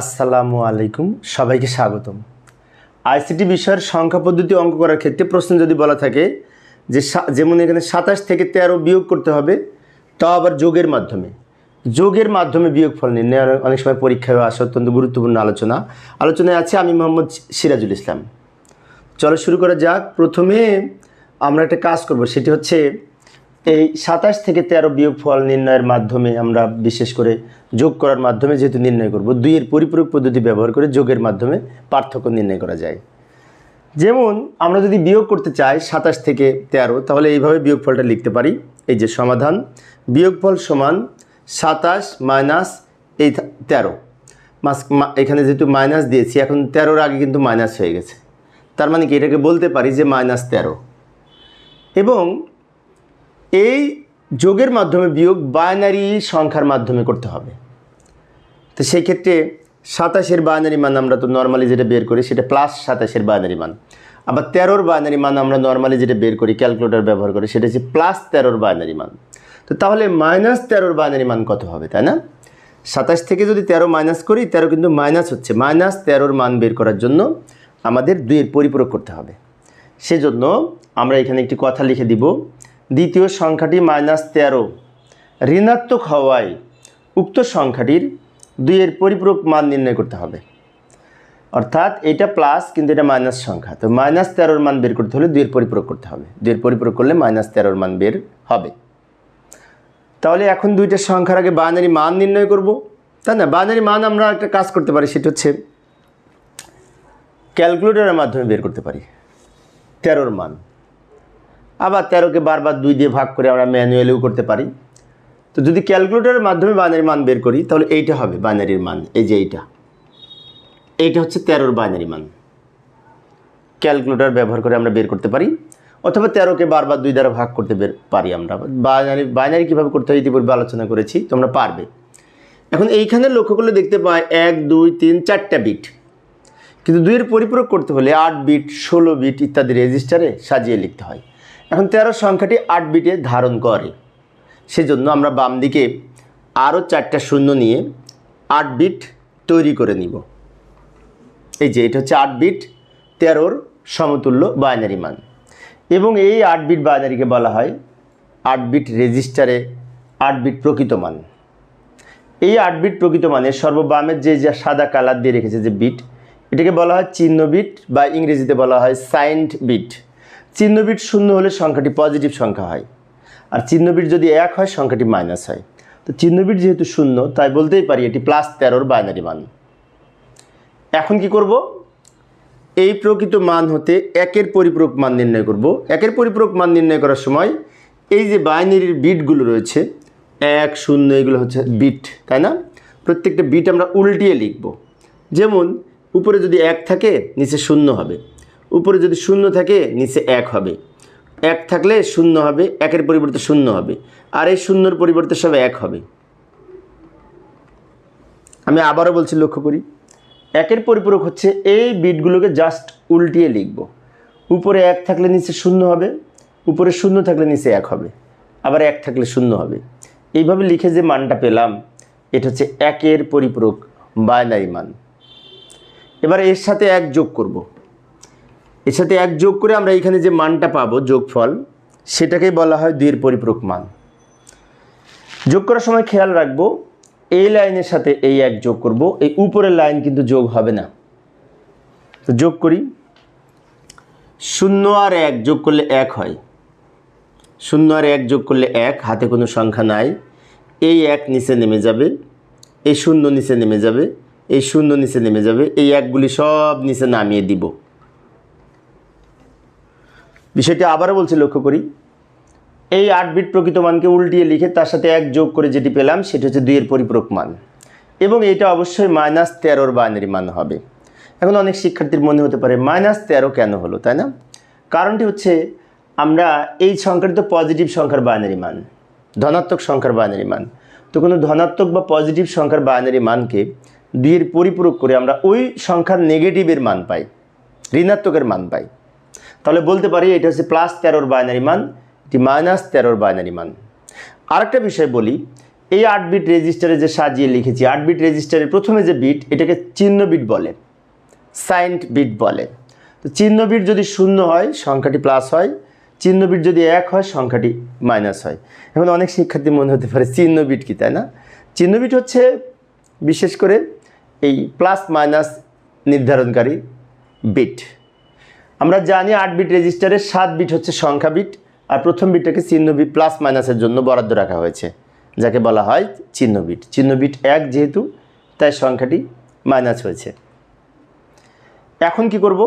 আসসালামু আলাইকুম, সবাইকে স্বাগতম। আইসিটি বিষয়ের সংখ্যা পদ্ধতি অঙ্ক করার ক্ষেত্রে প্রশ্ন যদি বলা থাকে যে যেমন এখানে সাতাশ থেকে তেরো বিয়োগ করতে হবে তাও আবার যোগের মাধ্যমে। যোগের মাধ্যমে বিয়োগফল নির্ণয় অনেক সময় পরীক্ষায় আসে অত্যন্ত গুরুত্বপূর্ণ আলোচনা। আলোচনায় আছে আমি মোহাম্মদ সিরাজুল ইসলাম। চলো শুরু করা যাক। প্রথমে আমরা একটা কাজ করব, সেটি হচ্ছে এই সাতাশ থেকে তেরো বিয়োগ ফল নির্ণয়ের মাধ্যমে আমরা বিশেষ করে যোগ করার মাধ্যমে যেহেতু নির্ণয় করব, দুইয়ের পরিপূরক পদ্ধতি ব্যবহার করে যোগের মাধ্যমে পার্থক্য নির্ণয় করা যায়। যেমন আমরা যদি বিয়োগ করতে চাই সাতাশ থেকে তেরো, তাহলে এইভাবে বিয়োগফলটা লিখতে পারি। এই যে সমাধান বিয়োগফল সমান সাতাশ মাইনাস এই তেরো। মাস এখানে যেহেতু মাইনাস দিয়েছি, এখন তেরোর আগে কিন্তু মাইনাস হয়ে গেছে। তার মানে কি? এটাকে বলতে পারি যে মাইনাস তেরো। এবং এই যোগের মাধ্যমে বিয়োগ বাইনারি সংখ্যার মাধ্যমে করতে হবে। তো সেই ক্ষেত্রে সাতাশের বাইনারি মান আমরা তো নর্মালি যেটা বের করি, সেটা প্লাস সাতাশের বাইনারি মান। আবার তেরোর বাইনারি মান আমরা নর্মালি যেটা বের করি ক্যালকুলেটর ব্যবহার করি, সেটা হচ্ছে প্লাস তেরোর বাইনারি মান। তো তাহলে মাইনাস তেরোর বাইনারি মান কত হবে, তাই না? সাতাশ থেকে যদি তেরো মাইনাস করি, তেরো কিন্তু মাইনাস হচ্ছে। মাইনাস তেরোর মান বের করার জন্য আমাদের দুইয়ের পরিপূরক করতে হবে। সেজন্য আমরা এখানে একটি কথা লিখে দিব দ্বিতীয় সংখ্যাটি মাইনাস তেরো। ঋণাত্মক হওয়ায় উক্ত সংখ্যাটির দুইয়ের পরিপূরক মান নির্ণয় করতে হবে। অর্থাৎ এটা প্লাস কিন্তু এটা মাইনাস সংখ্যা। তো মাইনাস তেরোর মান বের করতে হলে দুইয়ের পরিপূরক করতে হবে। দুইয়ের পরিপূরক করলে মাইনাস তেরোর মান বের হবে। তাহলে এখন দুইটা সংখ্যার আগে বাইনারি মান নির্ণয় করব। তাই না? বাইনারি মান আমরা একটা কাজ করতে পারি, সেটা হচ্ছে ক্যালকুলেটরের মাধ্যমে বের করতে পারি। তেরোর মান। আবার তেরোকে বারবার দুই দিয়ে ভাগ করে আমরা ম্যানুয়ালিও করতে পারি। তো যদি ক্যালকুলেটরের মাধ্যমে বাইনারি মান বের করি, তাহলে এইটা হবে বাইনারির মান, এই যে এইটা। এইটা হচ্ছে তেরোর বাইনারি মান। ক্যালকুলেটর ব্যবহার করে আমরা বের করতে পারি, অথবা তেরোকে বারবার দুই দ্বারা ভাগ করতে বের পারি আমরা। বাইনারি বাইনারি কীভাবে করতে হয় ইতিপূর্বে আলোচনা করেছি, তোমরা পারবে। এখন এইখানে লক্ষ্য করলে দেখতে পাই, এক, দুই, তিন, চারটা বিট। কিন্তু দুইয়ের পরিপূরক করতে হলে আট বিট, ষোলো বিট ইত্যাদি রেজিস্টারে সাজিয়ে লিখতে হয়। এখন তেরো সংখ্যাটি আট বিটে ধারণ করে। সেজন্য আমরা বাম দিকে আরও চারটা শূন্য নিয়ে আট বিট তৈরি করে নিব। এই যে, এটা হচ্ছে আট বিট তেরোর সমতুল্য বাইনারি মান। এবং এই আট বিট বাইনারিকে বলা হয় আট বিট রেজিস্টারে আট বিট প্রকৃত মান। এই আট বিট প্রকৃত মানে সর্ববামের যে যে সাদা কালার দিয়ে রেখেছে যে বিট এটাকে বলা হয় চিহ্ন বিট বা ইংরেজিতে বলা হয় সাইন্ড বিট চিহ্ন বিট শূন্য হলে সংখ্যাটি পজিটিভ সংখ্যা হয়। আর চিহ্নবিট যদি এক হয়, সংখ্যাটি মাইনাস হয়। তো চিহ্নবিট যেহেতু শূন্য, তাই বলতেই পারি এটি প্লাস তেরোর বাইনারি মান। এখন কি করব? এই প্রকৃত মান হতে একের পরিপূরক মান নির্ণয় করব। একের পরিপূরক মান নির্ণয় করার সময় এই যে বাইনারির বিটগুলো রয়েছে, এক, শূন্য, এগুলো হচ্ছে বিট, তাই না? প্রত্যেকটা বিট আমরা উল্টিয়ে লিখব। যেমন উপরে যদি এক থাকে, নিচে শূন্য হবে। উপরে যদি শূন্য থাকে, নিচে এক হবে। এক থাকলে শূন্য হবে, একের পরিবর্তে শূন্য হবে। আর এই শূন্যর পরিবর্তে সব এক হবে। আমি আবারও বলছি, লক্ষ্য করি। একের পরিপূরক হচ্ছে এই বিটগুলোকে জাস্ট উল্টিয়ে লিখব। উপরে এক থাকলে নিচে শূন্য হবে, উপরে শূন্য থাকলে নিচে এক হবে, আবার এক থাকলে শূন্য হবে। এইভাবে লিখে যে মানটা পেলাম, এটা হচ্ছে একের পরিপূরক বাইনারি মান। এবার এর সাথে এক যোগ করব। এর সাথে এক যোগ করে আমরা এখানে যে মানটা পাবো, যোগফল, সেটাকেই বলা হয় দুইয়ের পরিপূরক মান। যোগ করার সময় খেয়াল রাখব, এই লাইনের সাথে এই এক যোগ করব, এই উপরের লাইন কিন্তু যোগ হবে না। তো যোগ করি। শূন্য আর এক যোগ করলে এক হয়। শূন্য আর এক যোগ করলে এক, হাতে কোনো সংখ্যা নাই। এই এক নিচে নেমে যাবে, এই শূন্য নিচে নেমে যাবে, এই শূন্য নিচে নেমে যাবে, এই একগুলি সব নিচে নামিয়ে দিব। বিষয়টি আবারও বলছি, লক্ষ্য করি। এই আট বিট প্রকৃত মানকে উল্টিয়ে লিখে তার সাথে এক যোগ করে যেটি পেলাম, সেটি হচ্ছে দুইয়ের পরিপূরক মান। এবং এটা অবশ্যই মাইনাস তেরোর বাইনারি মান হবে। এখন অনেক শিক্ষার্থীর মনে হতে পারে, মাইনাস তেরো কেন হলো, তাই না? কারণটি হচ্ছে, আমরা এই সংখ্যাটি তো পজিটিভ সংখ্যার বাইনারি মান, ধনাত্মক সংখ্যার বাইনারি মান। তো কোনো ধনাত্মক বা পজিটিভ সংখ্যার বাইনারি মানকে দুইয়ের পরিপূরক করে আমরা ওই সংখ্যার নেগেটিভের মান পাই, ঋণাত্মকের মান পাই। তাহলে বলতে পারি এটা হচ্ছে প্লাস তেরোর বাইনারি মান, এটি মাইনাস তেরোর বাইনারি মান। আরেকটা বিষয় বলি, এই আট বিট রেজিস্টারে যে সাজিয়ে লিখেছি আট বিট রেজিস্টারের প্রথমে যে বিট এটাকে চিহ্ন বিট বলে সাইন্ড বিট বলে। তো চিহ্ন বিট যদি শূন্য হয়, সংখ্যাটি প্লাস হয়, চিহ্ন বিট যদি এক হয়, সংখ্যাটি মাইনাস হয়। এখন অনেক শিক্ষার্থী মনে হতে পারে চিহ্ন বিট কি, তাই না? চিহ্ন বিট হচ্ছে, বিশেষ করে এই প্লাস মাইনাস নির্ধারণকারী বিট আমরা জানি আট বিট রেজিস্টারের সাত বিট হচ্ছে সংখ্যা বিট, আর প্রথম বিটটাকে চিহ্ন বিট প্লাস মাইনাসের জন্য বরাদ্দ রাখা হয়েছে, যাকে বলা হয় চিহ্ন বিট। চিহ্ন বিট এক যেহেতু, তাই সংখ্যাটি মাইনাস হয়েছে। এখন কি করব?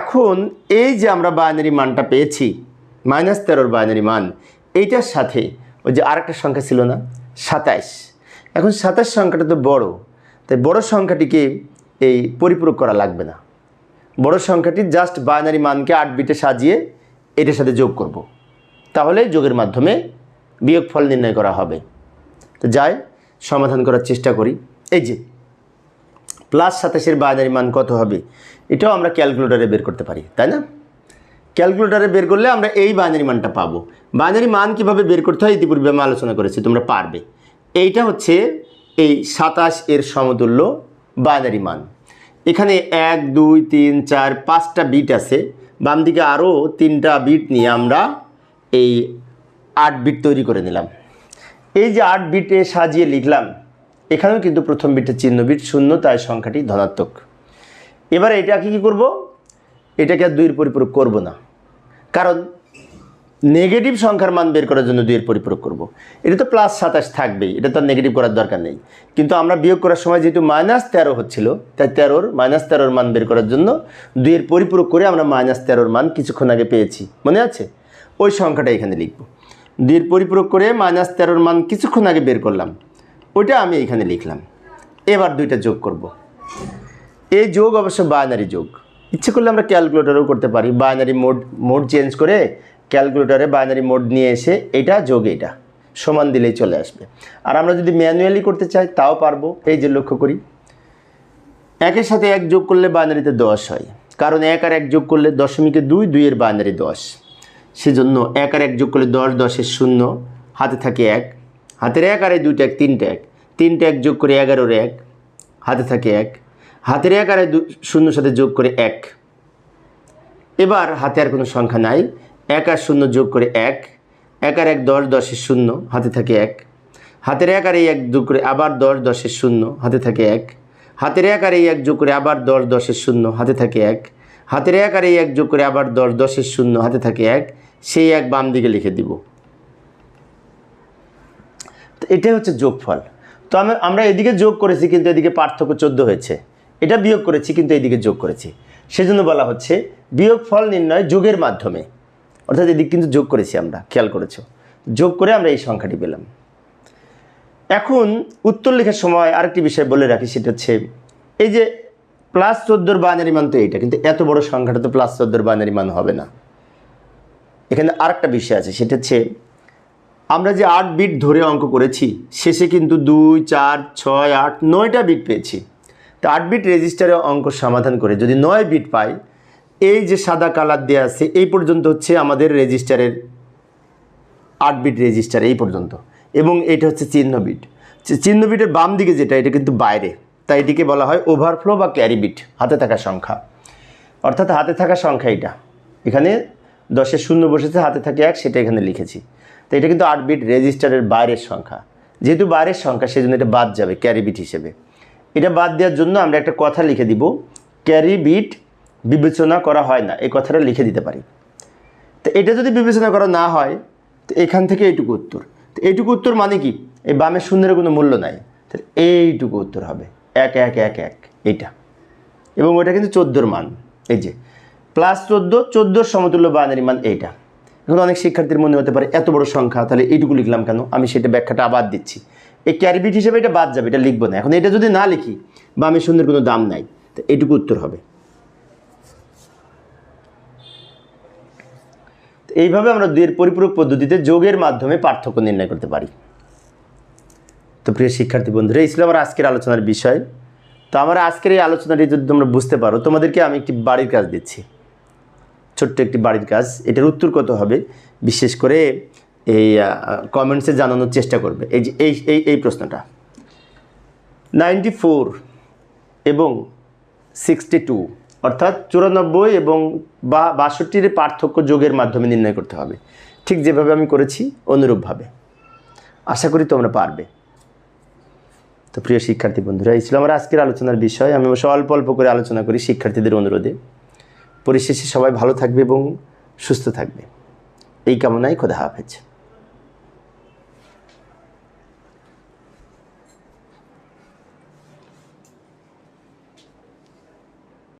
এখন এই যে আমরা বাইনারি মানটা পেয়েছি মাইনাস তেরোর বাইনারি মান, এইটার সাথে ওই যে আরেকটা সংখ্যা ছিল না, সাতাইশ। এখন সাতাশ সংখ্যাটা তো বড়, তাই বড় সংখ্যাটিকে এই পরিপূরক করা লাগবে না। বড় সংখ্যাটি জাস্ট বাইনারি মানকে আট বিটে সাজিয়ে এটার সাথে যোগ করব। তাহলে যোগের মাধ্যমে বিয়োগফল নির্ণয় করা হবে। তো যাই, সমাধান করার চেষ্টা করি। এই যে প্লাস সাতাশের বাইনারি মান কত হবে? এটাও আমরা ক্যালকুলেটারে বের করতে পারি, তাই না? ক্যালকুলেটারে বের করলে আমরা এই বাইনারি মানটা পাবো। বাইনারি মান কীভাবে বের করতে হয় ইতিপূর্বে আমি আলোচনা করেছি, তোমরা পারবে। এইটা হচ্ছে এই সাতাশ এর সমতুল্য বাইনারি মান। এখানে এক, দুই, তিন, চার, পাঁচটা বিট আছে। বাম দিকে আরও তিনটা বিট নিয়ে আমরা এই আট বিট তৈরি করে নিলাম। এই যে আট বিটে সাজিয়ে লিখলাম, এখানেও কিন্তু প্রথম বিটের চিহ্ন বিট শূন্য, তাই সংখ্যাটি ধনাত্মক। এবার এটাকে কী করব? এটাকে আর দুইয়ের পরিপূরক করব না। কারণ নেগেটিভ সংখ্যার মান বের করার জন্য দুইয়ের পরিপূরক করব। এটা তো প্লাস সাতাশ থাকবেই, এটা তো নেগেটিভ করার দরকার নেই। কিন্তু আমরা বিয়োগ করার সময় যেহেতু মাইনাস তেরো হচ্ছিল, তাই তেরোর মাইনাস তেরোর মান বের করার জন্য দুইয়ের পরিপূরক করে আমরা মাইনাস তেরোর মান কিছুক্ষণ আগে পেয়েছি। মনে আছে? ওই সংখ্যাটা এখানে লিখব। দুইয়ের পরিপূরক করে মাইনাস তেরোর মান কিছুক্ষণ আগে বের করলাম। ওইটা আমি এখানে লিখলাম। এবার দুইটা যোগ করব। এই যোগ অবশ্য বাইনারি যোগ। ইচ্ছে করলে আমরা ক্যালকুলেটরেও করতে পারি। বাইনারি মোড মোড চেঞ্জ করে ক্যালকুলেটরে বাইনারি মোড নিয়ে এসে এটা যোগ এটা, সমান দিলেই চলে আসবে। আর আমরা যদি ম্যানুয়ালি করতে চাই, তাও পারব। এই যে লক্ষ্য করি, একের সাথে এক যোগ করলে বাইনারিতে দশ হয়। কারণ এক আর এক যোগ করলে দশমিকে দুই দুইয়ের বাইনারি দশ। সেজন্য এক আর এক যোগ করলে দশ, দশের শূন্য, হাতে থাকে এক। হাতের এক আর দুইটা এক, তিনটে এক। তিনটে এক যোগ করে এগারোর এক, হাতে থাকে এক। হাতের এক আর শূন্যর সাথে যোগ করে এক। এবার হাতে আর কোনো সংখ্যা নাই। এক আর শূন্য যোগ করে এক। এক আর এক দশ দশের শূন্য, হাতে থাকে এক। হাতের এক আর এই এক যোগ করে আবার দশ দশের শূন্য, হাতে থাকে এক। হাতের এক আর এই এক যোগ করে আবার দশ দশের শূন্য, হাতে থাকে এক। হাতের এক আর এই এক যোগ করে আবার দশ দশের শূন্য, হাতে থাকে এক। সেই এক বাম দিকে লিখে দিব। তো এটাই হচ্ছে যোগফল। তো আমি আমরা এদিকে যোগ করেছি, কিন্তু এদিকে পার্থক্য চোদ্দ হয়েছে। এটা বিয়োগ করেছি, কিন্তু এদিকে যোগ করেছি। সেজন্য বলা হচ্ছে বিয়োগফল নির্ণয় যোগের মাধ্যমে। অর্থাৎ এদিক কিন্তু যোগ করেছি আমরা, খেয়াল করেছ। যোগ করে আমরা এই সংখ্যাটি পেলাম। এখন উত্তর লেখার সময় আরেকটি বিষয় বলে রাখি, সেটা হচ্ছে এই যে প্লাস চোদ্দোর বাইনারি মান তো এইটা, কিন্তু এত বড় সংখ্যাটা তো প্লাস চোদ্দোর বাইনারি মান হবে না। এখানে আরেকটা বিষয় আছে, সেটা হচ্ছে আমরা যে আট বিট ধরে অঙ্ক করেছি, শেষে কিন্তু দুই, চার, ছয়, আট, নয়টা বিট পেয়েছি। তো আট বিট রেজিস্টারে অঙ্ক সমাধান করে যদি নয় বিট পাই এই যে সাদা কালার দেওয়া আছে, এই পর্যন্ত হচ্ছে আমাদের রেজিস্টারের আট বিট রেজিস্টার, এই পর্যন্ত। এবং এটা হচ্ছে চিহ্ন বিট চিহ্ন বিটের বাম দিকে যেটা, এটা কিন্তু বাইরে। তাই এটিকে বলা হয় ওভারফ্লো বা ক্যারি বিট হাতে থাকা সংখ্যা। অর্থাৎ হাতে থাকা সংখ্যা এটা। এখানে দশের শূন্য বসেছে, হাতে থাকে এক, সেটা এখানে লিখেছি। তো এটা কিন্তু আট বিট রেজিস্টারের বাইরের সংখ্যা। যেহেতু বাইরের সংখ্যা, সেজন্য এটা বাদ যাবে ক্যারি বিট হিসেবে। এটা বাদ দেওয়ার জন্য আমরা একটা কথা লিখে দিব ক্যারি বিট বিবেচনা করা হয় না, এই কথাটা লিখে দিতে পারি। তো এটা যদি বিবেচনা করা না হয়, তো এখান থেকে এইটুকু উত্তর। তো এইটুকু উত্তর মানে কি? এই বামের শূন্যের কোনো মূল্য নাই। তাহলে এইটুকু উত্তর হবে। এক এক এক এক, এইটা। এবং ওইটা কিন্তু চোদ্দোর মান। এই যে প্লাস চোদ্দ, চোদ্দোর সমতুল্য বাইনারি মান এইটা। এখন অনেক শিক্ষার্থীর মনে হতে পারে, এত বড় সংখ্যা, তাহলে এইটুকু লিখলাম কেন? আমি সেটা ব্যাখ্যাটা আবার দিচ্ছি। এই ক্যারিবিট হিসেবে এটা বাদ যাবে, এটা লিখব না। এখন এটা যদি না লিখি বা আমি শূন্যের কোনো দাম নাই। তো এইটুকু উত্তর হবে। এইভাবে আমরা দুইয়ের পরিপূরক পদ্ধতিতে যোগের মাধ্যমে পার্থক্য নির্ণয় করতে পারি। তো প্রিয় শিক্ষার্থী বন্ধুরা, এই ছিল আমার আজকের আলোচনার বিষয়। তো আমার আজকের এই আলোচনাটি যদি তোমরা বুঝতে পারো, তোমাদেরকে আমি একটি বাড়ির কাজ দিচ্ছি। ছোট্ট একটি বাড়ির কাজ। এটার উত্তর কত হবে? বিশেষ করে এই কমেন্টসে জানানোর চেষ্টা করবে। এই যে, এই এই এই প্রশ্নটা। নাইনটি ফোর এবং সিক্সটি টু অর্থাৎ চুরানব্বই এবং বা বাষট্টির পার্থক্য যোগের মাধ্যমে নির্ণয় করতে হবে। ঠিক যেভাবে আমি করেছি, অনুরূপভাবে। আশা করি তোমরা পারবে। তো প্রিয় শিক্ষার্থী বন্ধুরা, এই ছিল আমার আজকের আলোচনার বিষয়। আমি অবশ্য অল্প অল্প করে আলোচনা করি শিক্ষার্থীদের অনুরোধে। পরিশেষে সবাই ভালো থাকবে এবং সুস্থ থাকবে। এই কামনায় খোদা হাফেজ।